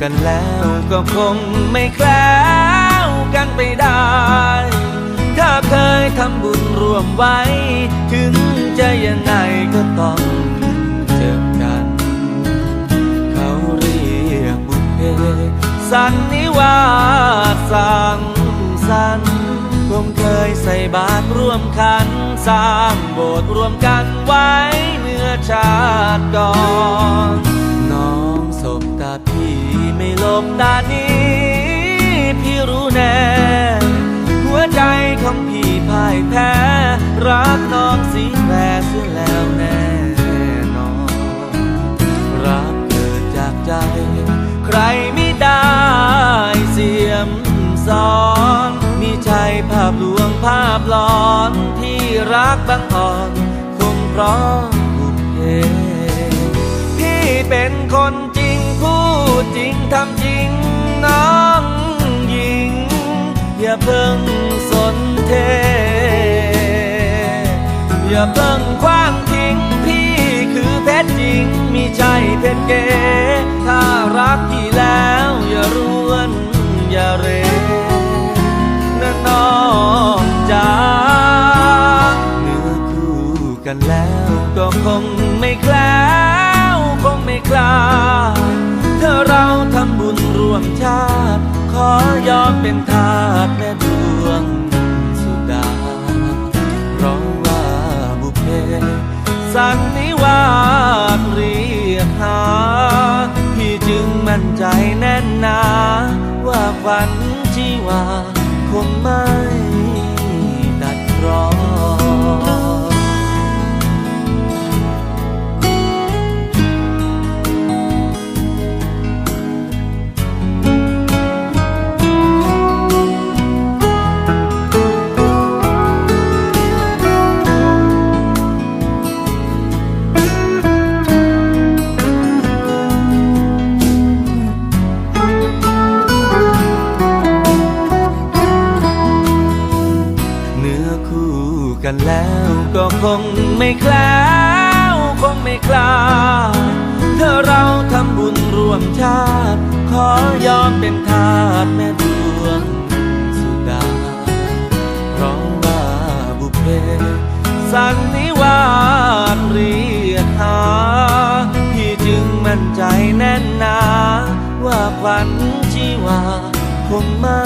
กันแล้วก็คงไม่แคล้วกันไปได้ ถ้าเคยทำบุญร่วมไว้ ถึงจะยังไงก็ต้องเจอกัน เขาเรียกบุพเพสันนิวาสังสรรค์คงเคยใส่บาตรร่วมขัน สร้างโบสถ์ร่วมกันไว้เมื่อชาติก่อน บตาพี่ไม่หลบตานี้ พี่รู้แน่ หัวใจของพี่พ่ายแพ้ รักน้องสีแปรเสียแล้วแน่นอน รักเกิดจากใจ ใครไม่ได้เสียมสอนมีใจภาพลวงภาพหลอนที่รักบางอ่อนคงเพราะบุพเพพี่เป็นคน ดจริงทำจริงน้องหญิง อย่าเพิ่งสนเท อย่าเพิ่งคว้างทิ้งพี่คือเพชรจริงมีใจเพชรเก๋ถ้ารักพี่แล้วอย่ารวนอย่าเรนะน้องจ๋าเนื้อคู่กันแล้วก็คง มเป็นทาสแม่ดวงสุดา ร้องว่าบุพเพ สันนิวาสเรียกหา พี่จึงมั่นใจแน่นหนา ว่าฝันที่ว่าคงไม่ตัดรอ แล้วก็คงไม่แคล้วคงไม่คลาดถ้าเราทำบุญร่วมชาติ ขอยอมเป็นทาสแม่ดวงสุดาเพราะว่าบุเพสันนิวาสเรียกหาพี่จึงมั่นใจแน่นหนา ว่าฝันชีวาคงไม่